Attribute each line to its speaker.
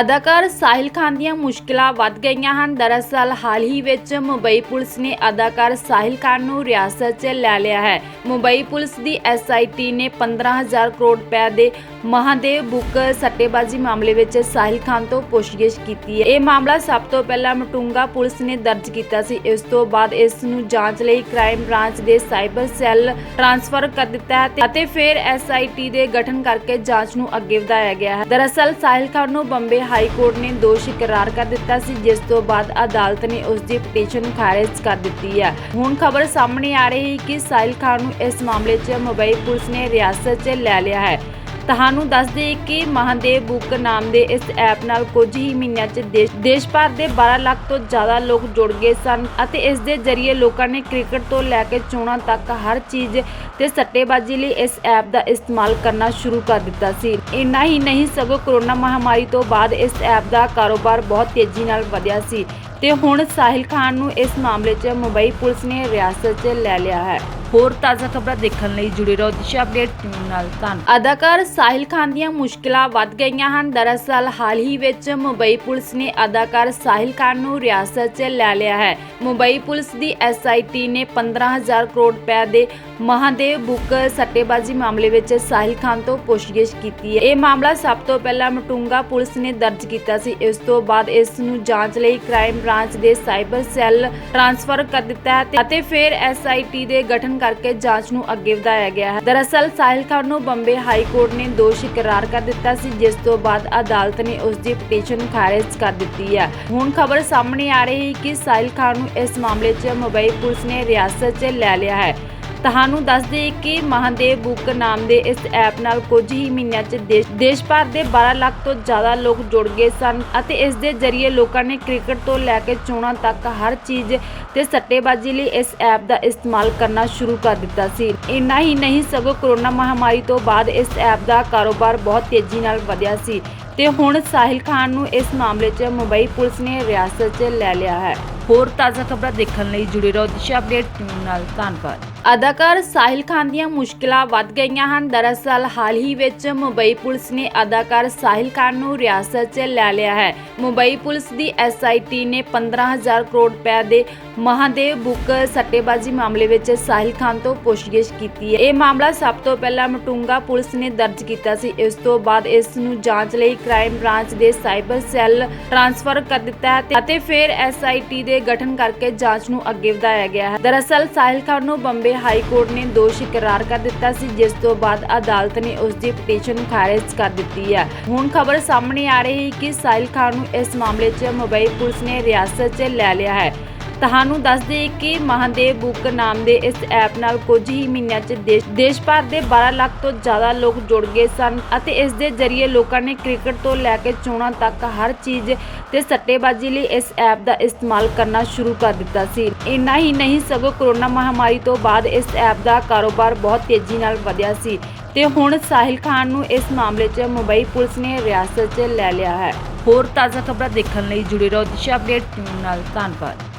Speaker 1: ਅਦਾਕਾਰ ਸਾਹਿਲ ਖਾਨ ਦੀਆਂ ਮੁਸ਼ਕਲਾਂ ਵੱਧ ਗਈਆਂ ਹਨ। ਦਰਅਸਲ, ਹਾਲ ਹੀ ਵਿੱਚ ਮੁੰਬਈ ਪੁਲਿਸ ਨੇ ਅਦਾਕਾਰ ਸਾਹਿਲ ਖਾਨ ਨੂੰ ਰਿਆਸਤ 'ਚ ਲੈ ਲਿਆ ਹੈ। ਮੁੰਬਈ ਪੁਲਿਸ ਦੀ ਐਸਆਈਟੀ ਨੇ 15000 ਕਰੋੜ ਰੁਪਏ ਦੇ ਮਹਾਦੇਵ ਬੁੱਕ ਸੱਟੇਬਾਜ਼ੀ ਮਾਮਲੇ ਵਿੱਚ ਸਾਹਿਲ ਖਾਨ ਤੋਂ ਪੁੱਛਗਿੱਛ ਕੀਤੀ ਹੈ। ਇਹ ਮਾਮਲਾ ਸਭ ਤੋਂ ਪਹਿਲਾਂ ਮਟੁੰਗਾ ਪੁਲਿਸ ਨੇ ਦਰਜ ਕੀਤਾ ਸੀ। ਇਸ ਤੋਂ ਬਾਅਦ ਇਸ ਨੂੰ ਜਾਂਚ ਲਈ ਕ੍ਰਾਈਮ ਬ੍ਰਾਂਚ ਦੇ ਸਾਈਬਰ ਸੈੱਲ ਟ੍ਰਾਂਸਫਰ ਕਰ ਦਿੱਤਾ ਹੈ ਤੇ- ਅਤੇ ਫਿਰ ਐਸਆਈਟੀ ਦੇ ਗਠਨ ਕਰਕੇ ਜਾਂਚ ਨੂੰ ਅੱਗੇ ਵਧਾਇਆ ਗਿਆ ਹੈ। ਦਰਅਸਲ, ਸਾਹਿਲ ਖਾਨ ਨੂੰ ਬੰਬੇ ਹਾਈ ਕੋਰਟ ਨੇ ਦੋਸ਼ੀ ਕਰਾਰ ਕਰ ਦਿੱਤਾ ਸੀ, ਜਿਸ ਤੋਂ ਬਾਅਦ ਅਦਾਲਤ ਨੇ ਉਸ ਦੀ ਪਟੀਸ਼ਨ ਖਾਰਜ ਕਰ ਦਿੱਤੀ ਹੈ। ਹੁਣ ਖਬਰ ਸਾਹਮਣੇ ਆ ਰਹੀ ਹੈ ਕਿ ਸਾਹਿਲ ਖਾਨ ਨੂੰ ਇਸ ਮਾਮਲੇ 'ਚ ਮੁੰਬਈ ਪੁਲਿਸ ਨੇ ਰਿਆਸਤ 'ਚ ਲੈ ਲਿਆ ਹੈ। ਤੁਹਾਨੂੰ ਦੱਸ ਦੇਈਏ ਕਿ ਮਹਾਦੇਵ ਬੁੱਕ ਨਾਮ ਦੇ ਇਸ ਐਪ ਨਾਲ ਕੁਝ ਹੀ ਮਹੀਨਿਆਂ 'ਚ ਦੇਸ਼ ਦੇਸ਼ ਭਰ ਦੇ 12 ਲੱਖ ਤੋਂ ਜ਼ਿਆਦਾ ਲੋਕ ਜੁੜ ਗਏ ਸਨ ਅਤੇ ਇਸ ਦੇ ਜ਼ਰੀਏ ਲੋਕਾਂ ਨੇ ਕ੍ਰਿਕਟ ਤੋਂ ਲੈ ਕੇ ਚੋਣਾਂ ਤੱਕ ਹਰ ਚੀਜ਼ ਤੇ ਸੱਟੇਬਾਜ਼ੀ ਲਈ ਇਸ ਐਪ ਦਾ ਇਸਤੇਮਾਲ ਕਰਨਾ ਸ਼ੁਰੂ ਕਰ ਦਿੱਤਾ ਸੀ। ਇੰਨਾ ਹੀ ਨਹੀਂ, ਸਗੋਂ ਕੋਰੋਨਾ ਮਹਾਮਾਰੀ ਤੋਂ ਬਾਅਦ ਇਸ ਐਪ ਦਾ ਕਾਰੋਬਾਰ ਬਹੁਤ ਤੇਜ਼ੀ ਨਾਲ ਵਧਿਆ ਸੀ ਤੇ ਹੁਣ ਸਾਹਿਲ ਖਾਨ ਨੂੰ ਇਸ ਮਾਮਲੇ 'ਚ ਮੁੰਬਈ ਪੁਲਿਸ ਨੇ ਰਿਆਸਤ 'ਚ ਲੈ ਲਿਆ ਹੈ। ਹੋਰ ਤਾਜ਼ਾ ਖਬਰਾਂ ਦੇਖਣ ਲਈ ਜੁੜੇ ਰਹੋ ਦਿਸ਼ਾ ਅਪਡੇਟ ਟੀਮ ਨਾਲ ਧੰਨ। ਅਦਾਕਾਰ ਸਾਹਿਲ ਖਾਨ ਦੀਆਂ ਮੁਸ਼ਕਲਾਂ ਵੱਧ ਗਈਆਂ ਹਨ। ਦਰਅਸਲ ਹਾਲ ਹੀ ਵਿੱਚ ਮੁੰਬਈ ਪੁਲਿਸ ਨੇ ਅਦਾਕਾਰ ਸਾਹਿਲ ਖਾਨ ਨੂੰ ਹਿਰਾਸਤ 'ਚ ਲੈ ਲਿਆ ਹੈ। ਮੁੰਬਈ ਪੁਲਿਸ ਦੀ ਐਸਆਈਟੀ ਨੇ 15000 ਕਰੋੜ ਰੁਪਏ ਦੇ ਮਹਾਦੇਵ ਬੁੱਕ ਸੱਟੇਬਾਜ਼ੀ ਮਾਮਲੇ ਵਿੱਚ ਸਾਹਿਲ ਖਾਨ ਤੋਂ ਪੁੱਛਗਿੱਛ ਕੀਤੀ ਹੈ। ਇਹ ਮਾਮਲਾ ਸਭ ਤੋਂ ਪਹਿਲਾਂ ਮਟੁੰਗਾ ਪੁਲਿਸ ਨੇ ਦਰਜ ਕੀਤਾ ਸੀ। ਇਸ ਤੋਂ ਬਾਅਦ ਇਸ ਨੂੰ ਜਾਂਚ ਲਈ ਕ੍ਰਾਈਮ ਬ੍ਰਾਂਚ ਦੇ ਸਾਈਬਰ ਸੈੱਲ ਟ੍ਰਾਂਸਫਰ ਕਰ ਦਿੱਤਾ ਹੈ ਤੇ- ਅਤੇ ਫਿਰ ਐਸਆਈਟੀ ਦੇ ਗਠਨ ਕਰਕੇ ਜਾਂਚ ਨੂੰ ਅੱਗੇ ਵਧਾਇਆ ਗਿਆ ਹੈ। ਦਰਅਸਲ, ਸਾਹਿਲ ਖਾਨ ਨੂੰ ਬੰਬੇ ਹਾਈ ਕੋਰਟ ਨੇ ਦੋਸ਼ੀ ਕਰਾਰ ਕਰ ਦਿੱਤਾ ਸੀ, ਜਿਸ ਤੋਂ ਬਾਅਦ ਅਦਾਲਤ ਨੇ ਉਸ ਦੀ ਪਟੀਸ਼ਨ ਖਾਰਜ ਕਰ ਦਿੱਤੀ ਹੈ। ਹੁਣ ਖਬਰ ਸਾਹਮਣੇ ਆ ਰਹੀ ਹੈ ਕਿ ਸਾਹਿਲ ਖਾਨ ਨੂੰ ਇਸ ਮਾਮਲੇ 'ਚ ਮੁੰਬਈ ਪੁਲਿਸ ਨੇ ਰਿਆਸਤ 'ਚ ਲੈ ਲਿਆ ਹੈ। ਤੁਹਾਨੂੰ ਦੱਸ ਦੇਈਏ ਕਿ ਮਹਾਦੇਵ ਬੁੱਕ ਨਾਮ ਦੇ ਇਸ ਐਪ ਨਾਲ ਕੁਝ ਹੀ ਮਹੀਨਿਆਂ 'ਚ ਦੇਸ਼ ਦੇਸ਼ ਭਰ ਦੇ 12 ਲੱਖ ਤੋਂ ਜ਼ਿਆਦਾ ਲੋਕ ਜੁੜ ਗਏ ਸਨ ਅਤੇ ਇਸ ਦੇ ਜ਼ਰੀਏ ਲੋਕਾਂ ਨੇ ਕ੍ਰਿਕਟ ਤੋਂ ਲੈ ਕੇ ਚੋਣਾਂ ਤੱਕ ਹਰ ਚੀਜ਼ ਤੇ ਸੱਟੇਬਾਜ਼ੀ ਲਈ ਇਸ ਐਪ ਦਾ ਇਸਤੇਮਾਲ ਕਰਨਾ ਸ਼ੁਰੂ ਕਰ ਦਿੱਤਾ ਸੀ। ਇੰਨਾ ਹੀ ਨਹੀਂ, ਸਗੋਂ ਕੋਰੋਨਾ ਮਹਾਮਾਰੀ ਤੋਂ ਬਾਅਦ ਇਸ ਐਪ ਦਾ ਕਾਰੋਬਾਰ ਬਹੁਤ ਤੇਜ਼ੀ ਨਾਲ ਵਧਿਆ ਸੀ ਤੇ ਹੁਣ ਸਾਹਿਲ ਖਾਨ ਨੂੰ ਇਸ ਮਾਮਲੇ 'ਚ ਮੁੰਬਈ ਪੁਲਿਸ ਨੇ ਰਿਆਸਤ 'ਚ ਲੈ ਲਿਆ ਹੈ। ਹੋਰ ਤਾਜ਼ਾ ਖਬਰਾਂ ਦੇਖਣ ਲਈ ਜੁੜੇ ਰਹੋ ਦਿਸ਼ਾ ਅਪਡੇਟ ਨਾਲ ਧੰਨਵਾਦ। ਅਦਾਕਾਰ ਸਾਹਿਲ ਖਾਨ ਦੀਆਂ ਮੁਸ਼ਕਲਾਂ ਵੱਧ ਗਈਆਂ ਹਨ। ਦਰਅਸਲ, ਹਾਲ ਹੀ ਵਿੱਚ ਮੁੰਬਈ ਪੁਲਿਸ ਨੇ ਅਦਾਕਾਰ ਸਾਹਿਲ ਖਾਨ ਨੂੰ ਰਿਆਸਤ 'ਚ ਲੈ ਲਿਆ ਹੈ। ਮੁੰਬਈ ਪੁਲਿਸ ਦੀ ਐਸਆਈਟੀ ਨੇ 15000 ਕਰੋੜ ਰੁਪਏ ਦੇ ਮਹਾਦੇਵ ਬੁੱਕ ਸੱਟੇਬਾਜ਼ੀ ਮਾਮਲੇ ਵਿੱਚ ਸਾਹਿਲ ਖਾਨ ਤੋਂ ਪੁੱਛਗਿੱਛ ਕੀਤੀ ਹੈ। ਇਹ ਮਾਮਲਾ ਸਭ ਤੋਂ ਪਹਿਲਾਂ ਮਟੁੰਗਾ ਪੁਲਿਸ ਨੇ ਦਰਜ ਕੀਤਾ ਸੀ। ਇਸ ਤੋਂ ਬਾਅਦ ਇਸ ਨੂੰ ਜਾਂਚ ਲਈ ਕ੍ਰਾਈਮ ਬ੍ਰਾਂਚ ਦੇ ਸਾਈਬਰ ਸੈੱਲ ਟ੍ਰਾਂਸਫਰ ਕਰ ਦਿੱਤਾ ਹੈ ਤੇ- ਅਤੇ ਫਿਰ ਐਸਆਈਟੀ ਦੇ ਗਠਨ ਕਰਕੇ ਜਾਂਚ ਨੂੰ ਅੱਗੇ ਵਧਾਇਆ ਗਿਆ ਹੈ। ਦਰਅਸਲ, ਸਾਹਿਲ ਖਾਨ ਨੂੰ ਬੰਬੇ ਹਾਈ ਕੋਰਟ ਨੇ ਦੋਸ਼ ਕਰਾਰ ਕਰ ਦਿੱਤਾ ਸੀ, ਜਿਸ ਤੋਂ ਬਾਅਦ ਅਦਾਲਤ ਨੇ ਉਸ ਦੀ ਪਟੀਸ਼ਨ ਖਾਰਜ ਕਰ ਦਿੱਤੀ ਹੈ। ਹੁਣ ਖਬਰ ਸਾਹਮਣੇ ਆ ਰਹੀ ਹੈ ਕਿ ਸਾਹਿਲ ਖਾਨ ਨੂੰ ਇਸ ਮਾਮਲੇ 'ਚ ਮੁੰਬਈ ਪੁਲਿਸ ਨੇ ਰਿਆਸਤ 'ਚ ਲੈ ਲਿਆ ਹੈ। ਤੁਹਾਨੂੰ ਦੱਸ ਦੇਈਏ ਕਿ ਮਹਾਦੇਵ ਬੁੱਕ ਨਾਮ ਦੇ ਇਸ ਐਪ ਨਾਲ ਕੁਝ ਹੀ ਮਹੀਨਿਆਂ 'ਚ ਦੇਸ਼ ਦੇਸ਼ ਭਰ ਦੇ 12 ਲੱਖ ਤੋਂ ਜ਼ਿਆਦਾ ਲੋਕ ਜੁੜ ਗਏ ਸਨ ਅਤੇ ਇਸ ਦੇ ਜ਼ਰੀਏ ਲੋਕਾਂ ਨੇ ਕ੍ਰਿਕਟ ਤੋਂ ਲੈ ਕੇ ਚੋਣਾਂ ਤੱਕ ਹਰ ਚੀਜ਼ ਤੇ ਸੱਟੇਬਾਜ਼ੀ ਲਈ ਇਸ ਐਪ ਦਾ ਇਸਤੇਮਾਲ ਕਰਨਾ ਸ਼ੁਰੂ ਕਰ ਦਿੱਤਾ ਸੀ। ਇੰਨਾ ਹੀ ਨਹੀਂ, ਸਗੋਂ ਕੋਰੋਨਾ ਮਹਾਮਾਰੀ ਤੋਂ ਬਾਅਦ ਇਸ ਐਪ ਦਾ ਕਾਰੋਬਾਰ ਬਹੁਤ ਤੇਜ਼ੀ ਨਾਲ ਵਧਿਆ ਸੀ ਤੇ ਹੁਣ ਸਾਹਿਲ ਖਾਨ ਨੂੰ ਇਸ ਮਾਮਲੇ 'ਚ ਮੁੰਬਈ ਪੁਲਿਸ ਨੇ ਰਿਆਸਤ 'ਚ ਲੈ ਲਿਆ ਹੈ। ਹੋਰ ਤਾਜ਼ਾ ਖਬਰਾਂ ਦੇਖਣ ਲਈ ਜੁੜੇ ਰਹੋ ਦਿਸ਼ਾ ਅਪਡੇਟ, ਟੀਮ ਨਾਲ ਧੰਨਵਾਦ।